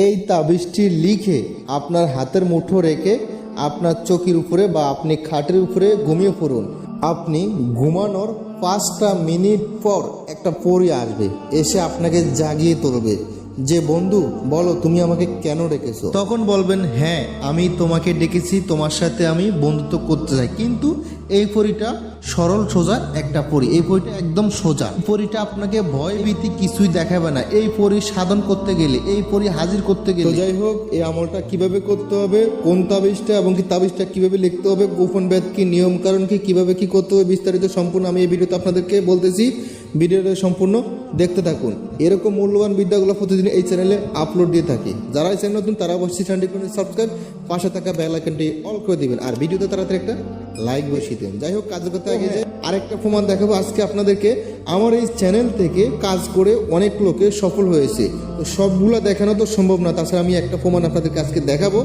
এই তাবিজটি লিখে আপনার হাতের মুঠো রেখে আপনার চকির উপরে বা আপনি খাটের উপরে ঘুমিয়ে পড়ুন। আপনি ঘুমানোর পাঁচটা মিনিট পর একটা পরি আসবে, এসে আপনাকে জাগিয়ে তুলবে। যে বন্ধু বলো তুমি আমাকে কেন ডেকেছো? তখন বলবেন হ্যাঁ আমি তোমাকে ডেকেছি তোমার সাথে আমি বন্ধুত্ব করতে চাই। কিন্তু এই পরিটা সরল সোজা একটা পরি। এই পরিটা একদম সোজা। পরিটা আপনাকে ভয় ভীতি কিছুই দেখাবে না। এই পরি সাধন করতে গেলে এই পরি হাজির করতে গেলে যাই হোক এই আমলটা কীভাবে করতে হবে কোন তাবিজটা এবং কি তাবিজটা কীভাবে লিখতে হবে গোপন ব্যাধ কি নিয়ম কারণ কি কীভাবে কি করতে হবে বিস্তারিত সম্পূর্ণ আমি এই ভিডিওতে আপনাদেরকে বলতেছি। ভিডিওটা সম্পূর্ণ দেখতে থাকুন। এরকম মূল্যবান বিদ্যাগুলো প্রতিদিন এই চ্যানেলে আপলোড দিয়ে থাকি। যারা এই চ্যানেল নতুন, তারা অবশ্যই চ্যানেলটি করে সাবস্ক্রাইব পাশে থাকা বেল আইকনটি অল করে দিবেন। আর ভিডিওতে তাড়াতাড়ি একটা লাইক বসিয়ে দেন। যাই হোক, কাজের কথা আগে যাই। আরেকটা প্রমাণ দেখাবো। আজকে আপনাদেরকে আমার এই চ্যানেল থেকে কাজ করে অনেক লোকে সফল হয়েছে। তো সবগুলো দেখানো তো সম্ভব না। তাছাড়া আমি একটা প্রমাণ আপনাদেরকে আজকে দেখাবো।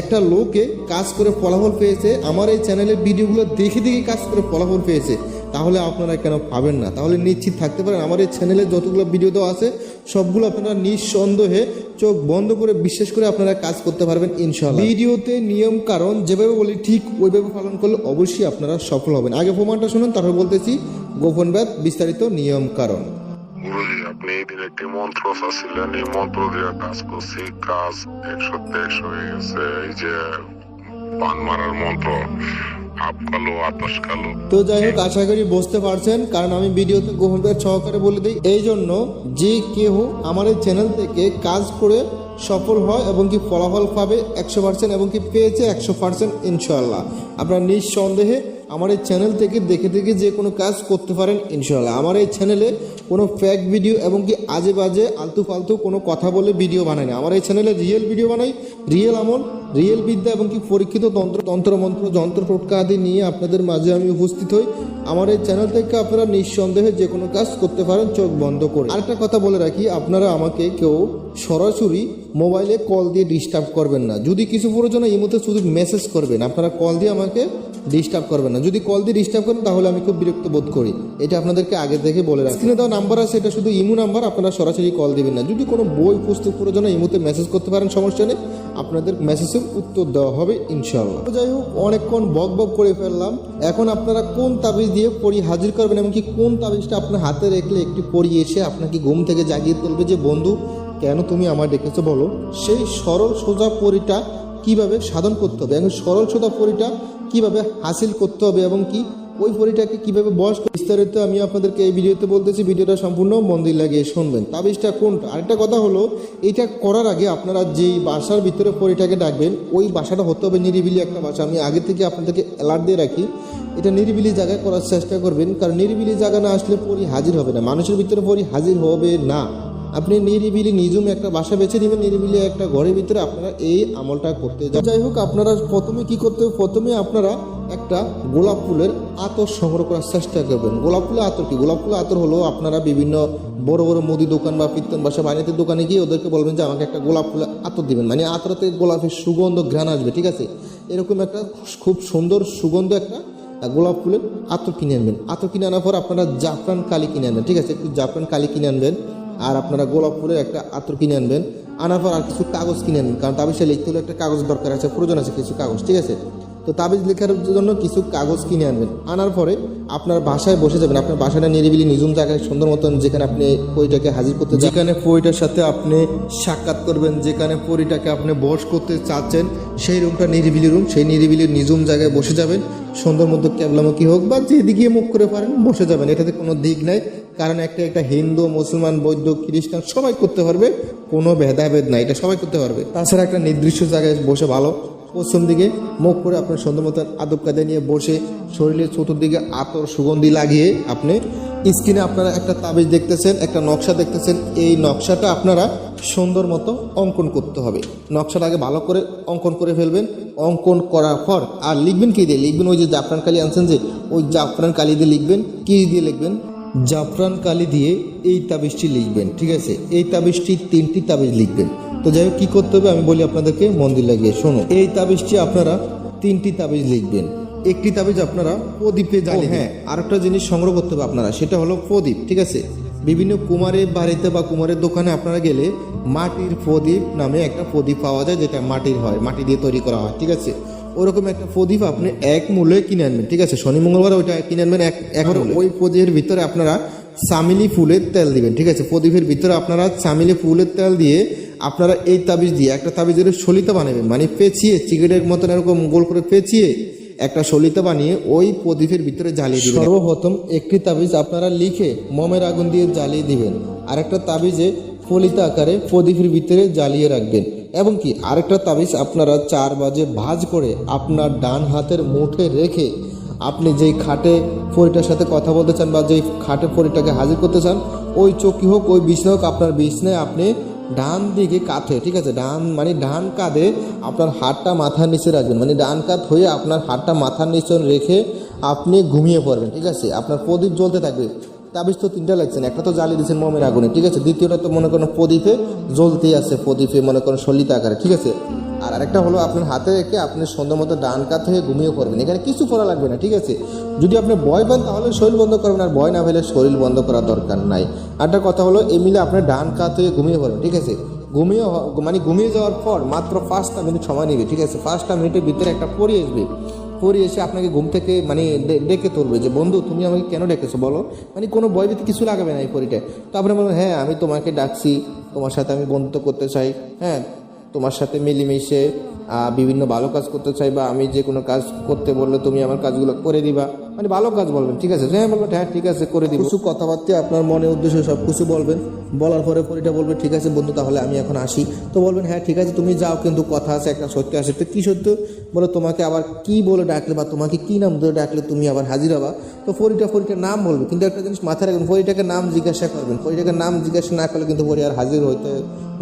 একটা লোকে কাজ করে ফলাফল পেয়েছে। আমার এই চ্যানেলের ভিডিওগুলো দেখে দেখে কাজ করে ফলাফল পেয়েছে। তাহলে আপনারা কেন পাবেন না? তাহলে নিশ্চিত থাকতে পারেন। আমার এই চ্যানেলে যতগুলো ভিডিও দেওয়া আছে সবগুলো আপনারা নিঃসন্দেহে চোখ বন্ধ করে বিশ্বাস করে আপনারা কাজ করতে পারবেন ইনশাল্লাহ ভিডিওতে নিয়ম কারণ যেভাবে বলি ঠিক ওইভাবে পালন করলে অবশ্যই আপনারা সফল হবেন। আগে প্রমাণটা শুনুন তারপর বলতেছি গোপন ব্যাধ বিস্তারিত নিয়ম কারণ। গুরুজি আপনি এই একটি মন্ত্র চাচ্ছিলেন এই মন্ত্র দিয়ে কাজ করছি কাজ একশো হয়ে গেছে এই যে পান মারার মন্ত্র। তো যাই হোক, আশা করি বুঝতে পারছেন, কারণ আমি ভিডিওতে ব্যাধ সহকারে বলে দিই। এই জন্য যে কেউ আমার এই চ্যানেল থেকে কাজ করে সফল হয় এবং কি ফলাফল পাবে একশো পার্সেন্ট এবং কি পেয়েছে একশো পার্সেন্ট ইনশাল্লাহ আপনার নিঃসন্দেহে আমার এই চ্যানেল থেকে দেখে দেখে যে কোনো কাজ করতে পারেন ইনশাল্লাহ আমার এই চ্যানেলে কোনো ফ্যাক ভিডিও এবং কি আজে বাজে আলতু ফালতু কোনো কথা বলে ভিডিও বানাই না আমার এই চ্যানেলে রিয়েল ভিডিও বানাই রিয়েল আমল রিয়েল বিদ্যা এবং কি পরীক্ষিত তন্ত্র, তন্ত্রমন্ত্র, যন্ত্র টোটকা আদি নিয়ে আপনাদের মাঝে আমি উপস্থিত হই। আমার এই চ্যানেল থেকে আপনারা নিঃসন্দেহে যে কোনো কাজ করতে পারেন, চোখ বন্ধ করে। আরেকটা কথা বলে রাখি, আপনারা আমাকে কেউ সরাসরি মোবাইলে কল দিয়ে ডিস্টার্ব করবেন না। যদি কিছু প্রয়োজন এই মুহূর্তে শুধু মেসেজ করবেন। আপনারা কল দিয়ে আমাকে ডিস্টার্ব করবেন না। যদি কল দিয়ে ডিস্টার্ব করেন, তাহলে আমি খুব বিরক্ত বোধ করি। এটা আপনাদেরকে আগে থেকে বলে রাখি। দেওয়া নাম্বার আছে, এটা শুধু ইমো নাম্বার আপনারা সরাসরি কল দিবেন না। যদি কোনো বই, পুস্তক প্রয়োজন ইমোতে মেসেজ করতে পারেন, সমস্যা নেই। আপনাদের মেসেজের উত্তর দেওয়া হবে ইনশাল্লাহ যাই হোক, অনেকক্ষণ বক বক করে ফেললাম। এখন আপনারা কোন তাবিজ দিয়ে পড়ি হাজির করবেন এমনকি কোন তাবিজটা আপনার হাতে রেখলে একটি পড়ি এসে আপনাকে ঘুম থেকে জাগিয়ে তুলবে? যে, বন্ধু, কেন তুমি আমার ডেকেছো বলো? সেই সরল সোজা পরিটা কীভাবে সাধন করতে হবে, এবং সরল সোজা পরিটা কীভাবে হাসিল করতে হবে, এবং কি ওই পরিটাকে কীভাবে বয়স বিস্তারিত আমি আপনাদেরকে এই ভিডিওতে বলতেছি, ভিডিওটা সম্পূর্ণ মন্দির লাগিয়ে শুনবেন। তাবিজটা কোনটা? আরেকটা কথা হলো, এটা করার আগে আপনারা যেই বাসার ভিতরে পরিটাকে ডাকবেন, ওই বাসাটা হতে হবে নিরিবিলি একটা বাসা। আমি আগে থেকে আপনাদেরকে অ্যালার্ট দিয়ে রাখি, এটা নিরিবিলি জায়গায় করার চেষ্টা করবেন, কারণ নিরিবিলি জায়গা না আসলে পরি হাজির হবে না। মানুষের ভিতরে পরি হাজির হবে না। আপনি নিরিবিলি নিজুম একটা বাসা বেছে নেবেন, নিরিবিলি একটা ঘরের ভিতরে আপনারা এই আমলটা করতে যাই হোক, আপনারা প্রথমে কি করতে হবে? প্রথমে আপনারা একটা গোলাপ ফুলের আতর সংগ্রহ করার চেষ্টা করবেন। গোলাপ ফুলের আতর কি? গোলাপ ফুলের আতর হলো আপনারা বিভিন্ন বড় বড় মুদি দোকান বা পিত্তন বাসা বাণিজ্যের দোকানে গিয়ে ওদেরকে বলবেন যে, আমাকে একটা গোলাপ ফুলের আতর দিবেন। মানে আতরতে গোলাপের সুগন্ধ, ঘ্রাণ আসবে, ঠিক আছে? এরকম একটা খুব সুন্দর সুগন্ধ একটা গোলাপ ফুলের আতর কিনে আনবেন। আতর কিনে আনার পর আপনারা জাফরান কালি কিনে আনবেন, ঠিক আছে? একটু জাফরান কালি কিনে আনবেন আর আপনারা গোলাপ ফুলের একটা আতর কিনে আনবেন। আনার পর আর কিছু কাগজ কিনে আনবেন, কারণ তাবিজটা লিখতে হলে একটা কাগজ দরকার আছে, প্রয়োজন আছে কিছু কাগজ, ঠিক আছে? তো তাবিজ লেখার জন্য কিছু কাগজ কিনে আনবেন। আনার পরে আপনার বাসায় বসে যাবেন। আপনার বাসাটা নিরিবিলি নিজুম জায়গায়, সুন্দর মতন যেখানে আপনি পরিটাকে হাজির করতে যেখানে পরিটার সাথে আপনি সাক্ষাৎ করবেন, যেখানে পরিটাকে আপনি বস করতে চাচ্ছেন, সেই রুমটা নিরিবিলি রুম, সেই নিরিবিলি নিজুম জায়গায় বসে যাবেন। সুন্দর মতো ক্যাবলামুখী হোক বা যেদিকে মুখ করে পারেন, বসে যাবেন। এটাতে কোনো দিক নাই, কারণ একটা একটা হিন্দু, মুসলমান, বৌদ্ধ, খ্রিস্টান সবাই করতে পারবে, কোনো ভেদাভেদ নাই। এটা সবাই করতে পারবে। তাছাড়া একটা নির্দিষ্ট জায়গায় বসে ভালো। পশ্চিম দিকে মুখ করে আপনার সুন্দর মতন আদব কায়দা নিয়ে বসে শরীরের চতুর্দিকে আতর সুগন্ধি লাগিয়ে আপনি স্ক্রিনে আপনারা একটা তাবিজ দেখতেছেন, একটা নকশা দেখতেছেন। এই নকশাটা আপনারা সুন্দর মতো অঙ্কন করতে হবে। নকশাটা আগে ভালো করে অঙ্কন করে ফেলবেন। অঙ্কন করার পর আর লিখবেন কী দিয়ে? লিখবেন ওই যে জাফরান কালি আনছেন যে, ওই জাফরান কালি দিয়ে লিখবেন। কী দিয়ে লিখবেন? জাফরান কালি দিয়ে এই তাবিজটি লিখবেন, ঠিক আছে? এই তাবিজটি তিনটি তাবিজ লিখবেন। তো যাই হোক কী করতে হবে? আমি বলি আপনাদেরকে মন্দির লাগিয়ে। শোনো এই তাবিজটি আপনারা তিনটি তাবিজ লিখবেন। একটি তাবিজ আপনারা প্রদীপে জ্বালিয়ে হ্যাঁ। আরেকটা জিনিস সংগ্রহ করতে হবে আপনারা সেটা হলো প্রদীপ ঠিক আছে? বিভিন্ন কুমারের বাড়িতে বা কুমারের দোকানে আপনারা গেলে মাটির প্রদীপ নামে একটা প্রদীপ পাওয়া যায় যেটা মাটির হয় মাটি দিয়ে তৈরি করা হয় ঠিক আছে? ওরকম একটা প্রদীপ আপনি এক মূল্যে কিনে আনবেন ঠিক আছে? শনি মঙ্গলবার ওইটা কিনে আনবেন এক এখন ওই প্রদীপের ভিতরে আপনারা চামিলি ফুলের তেল দিবেন, ঠিক আছে? প্রদীপের ভিতরে আপনারা চামিলি ফুলের তেল দিয়ে আপনারা এই তাবিজ দিয়ে একটা তাবিজের সলিতা বানাবেন মানে পেঁচিয়ে চিকেটের মতন এরকম গোল করে পেঁচিয়ে একটা সলিতা বানিয়ে ওই প্রদীপের ভিতরে জ্বালিয়ে দিবেন। সর্বপ্রথম একটি তাবিজ আপনারা লিখে মমের আগুন দিয়ে জ্বালিয়ে দিবেন আর একটা তাবিজে ফলিতা আকারে প্রদীপের ভিতরে জ্বালিয়ে রাখবেন, এবং কি? আরেকটা তাবিজ আপনারা চার বাজে ভাজ করে আপনার ডান হাতের মুঠে রেখে আপনি যেই খাটে ফরিটার সাথে কথা বলতে চান বা যেই খাটে ফরিটাকে হাজির করতে চান, ওই চকি হোক, ওই বিছনা হোক, আপনার বিছনায় আপনি ডান দিকে কাঁধে, ঠিক আছে? ডান মানে ডান কাঁধে আপনার হাতটা মাথার নিচে রাখবেন। মানে ডান কাঁধ হয়ে আপনার হাতটা মাথার নিচে রেখে আপনি ঘুমিয়ে পড়বেন, ঠিক আছে? আপনার প্রদীপ জ্বলতে থাকবে। তাবিজ তো তিনটা লাগছেন একটা তো জ্বালিয়ে দিচ্ছেন মমের আগুনে, ঠিক আছে? দ্বিতীয়টা তো মনে করেন প্রদীপে জ্বলতেই আছে প্রদীপে মনে করেন সলিতা আকারে, ঠিক আছে? আর আরেকটা হলো আপনার হাতে রেখে আপনি সন্ধ্যা মতো ডান কাত থেকে ঘুমিয়ে পড়বেন, এখানে কিছু করা লাগবে না, ঠিক আছে? যদি আপনি ভয় পান তাহলে শরীর বন্ধ করবেন, আর ভয় না পেলে শরীর বন্ধ করার দরকার নাই। আরেকটা কথা হলো এই মিলে আপনি ডান কাত থেকে ঘুমিয়ে পড়বেন, ঠিক আছে? ঘুমিয়ে মানে ঘুমিয়ে যাওয়ার পর মাত্র পাঁচটা মিনিট সময় নেবে, ঠিক আছে? পাঁচটা মিনিটের ভিতরে একটা পরি আসবে। পরি এসে আপনাকে ঘুম থেকে মানে ডেকে তুলবে যে, বন্ধু, তুমি আমাকে কেন ডেকেছো বলো? মানে কোনো ভয়ভীতি কিছু লাগাবে না এই পরিটায়। তো আপনি বলবেন হ্যাঁ আমি তোমাকে ডাকছি, তোমার সাথে আমি বন্ধুত্ব করতে চাই। হ্যাঁ তোমার সাথে মিলেমিশে বিভিন্ন ভালো কাজ করতে চাই বা আমি যে কোনো কাজ করতে বললে তুমি আমার কাজগুলো করে দিবা। মানে ভালো কাজ বলবেন, ঠিক আছে? হ্যাঁ বলবেন হ্যাঁ ঠিক আছে, করে দিব। কিছু কথাবার্তা আপনার মনে উদ্দেশ্যে সব কিছু বলবেন, বলার পরে পরিটা বলবে, ঠিক আছে বন্ধু, তাহলে আমি এখন আসি। তো বলবেন হ্যাঁ ঠিক আছে, তুমি যাও, কিন্তু কথা আছে, একটা সত্য আছে। তো কী সত্য? বলে তোমাকে আবার কি বলে ডাকলে বা তোমাকে কী নাম ধরে ডাকলে তুমি আবার হাজির হবা? তো ফরিটা পরিটার নাম বলবে, কিন্তু একটা জিনিস মাথায় রাখবেন ফরিটাকে নাম জিজ্ঞাসা করবেন। ফরিটাকে নাম জিজ্ঞাসা না করলে কিন্তু পরি আর হাজির হইতে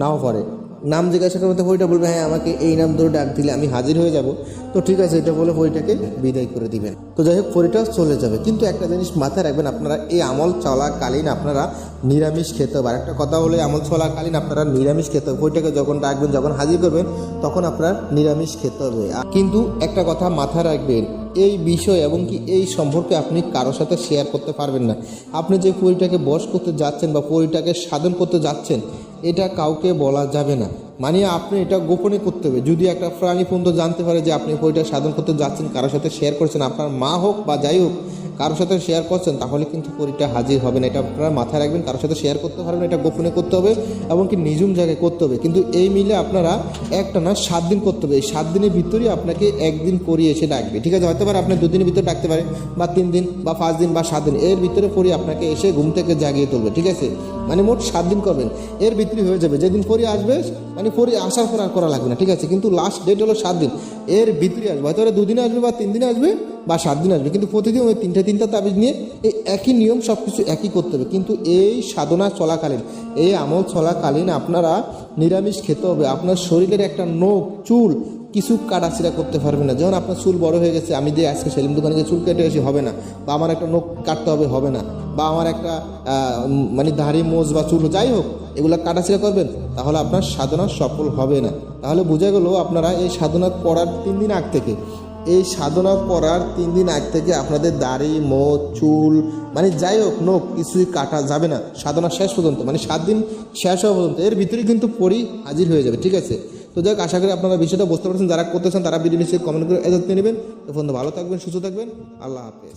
নাও পারে। নাম জিজ্ঞাসা করতে বইটা বলবে হ্যাঁ আমাকে এই নাম ধরে ডাক দিলে আমি হাজির হয়ে যাব। তো ঠিক আছে, এটা বলে বইটাকে বিদায় করে দিবেন। তো যাই হোক পরিটা চলে যাবে। কিন্তু একটা জিনিস মাথায় রাখবেন, আপনারা এই আমল চলাকালীন আপনারা নিরামিষ খেতে হবে। একটা কথা হলে আমল চলাকালীন আপনারা নিরামিষ খেতে হবে। বইটাকে যখন ডাকবেন, যখন হাজির করবেন, তখন আপনার নিরামিষ খেতে হবে। কিন্তু একটা কথা মাথায় রাখবেন, এই বিষয় এবং কি এই সম্পর্কে আপনি কারোর সাথে শেয়ার করতে পারবেন না। আপনি যে পরিটাকে বশ করতে যাচ্ছেন বা পরিটাকে সাধন করতে যাচ্ছেন এটা কাউকে বলা যাবে না। মানে আপনি এটা গোপনে করতে হবে। যদি একটা প্রাণী পর্যন্ত জানতে পারে যে আপনি বইটা সাধন করতে যাচ্ছেন, কারোর সাথে শেয়ার করছেন, আপনার মা হোক বা যাই হোক কারোর সাথে শেয়ার করছেন, তাহলে কিন্তু পরীটা হাজির হবে না। এটা আপনারা মাথায় রাখবেন, কারোর সাথে শেয়ার করতে পারবেন এটা গোপনে করতে হবে এবং কি নিজুম জায়গায় করতে হবে। কিন্তু এই মিলে আপনারা একটা না, সাত দিন করতে হবে। এই সাত দিনের ভিতরেই আপনাকে একদিন করিয়ে এসে ডাকবে। ঠিক আছে হয়তো পারে আপনি দুদিনের ভিতরে ডাকতে পারে বা তিন দিন, বা পাঁচ দিন, বা সাত দিন। এর ভিতরে পরি আপনাকে এসে ঘুম থেকে জাগিয়ে তুলবে। ঠিক আছে? মানে মোট সাত দিন করবেন। এর ভিতরে হয়ে যাবে। যেদিন পরি আসবে মানে পরে আসার পর আর করা লাগবে না, ঠিক আছে? কিন্তু লাস্ট ডেট হলো সাত দিন। এর ভিতরে আসবে, হয়তো দুদিনে আসবে বা তিন দিনে আসবে বা সাত দিন আসবে, কিন্তু প্রতিদিন ওই তিনটা তিনটা তাবিজ নিয়ে এই একই নিয়ম সব কিছু একই করতে হবে। কিন্তু এই সাধনা চলাকালীন, এই আমল চলাকালীন আপনারা নিরামিষ খেতে হবে। আপনার শরীরের একটা নখ, চুল কিছু কাটাছিড়া করতে পারবে না। যেমন আপনার চুল বড় হয়ে গেছে, আমি যে আজকে সেলিম দোকানে গিয়ে চুল কেটে এসে হবে না। বা আমার একটা নখ কাটতে হবে হবে না। বা আমার একটা মানে দাড়ি মোজ বা চুল, যাই হোক এগুলো কাটাছিড়া করবেন? তাহলে আপনার সাধনা সফল হবে না। তাহলে বোঝা গেল আপনারা এই সাধনা পড়ার তিন দিন আগ থেকে। এই সাধনা করার তিন দিন আগ থেকে আপনাদের দাড়ি মোচ চুল মানে যাই হোক, নখ, কিছুই কাটা যাবে না। সাধনা শেষ পর্যন্ত মানে সাত দিন শেষ হওয়া পর্যন্ত। এর ভিতরে কিন্তু পরি হাজির হয়ে যাবে, ঠিক আছে? তো যাই হোক আশা করি আপনারা বিষয়টা বুঝতে পারছেন। যারা করতেছেন, তারা ভিডিও নিশ্চয়ই কমেন্ট করে এজাত নেবেন। তো ভালো থাকবেন, সুস্থ থাকবেন। আল্লাহ হাফেজ।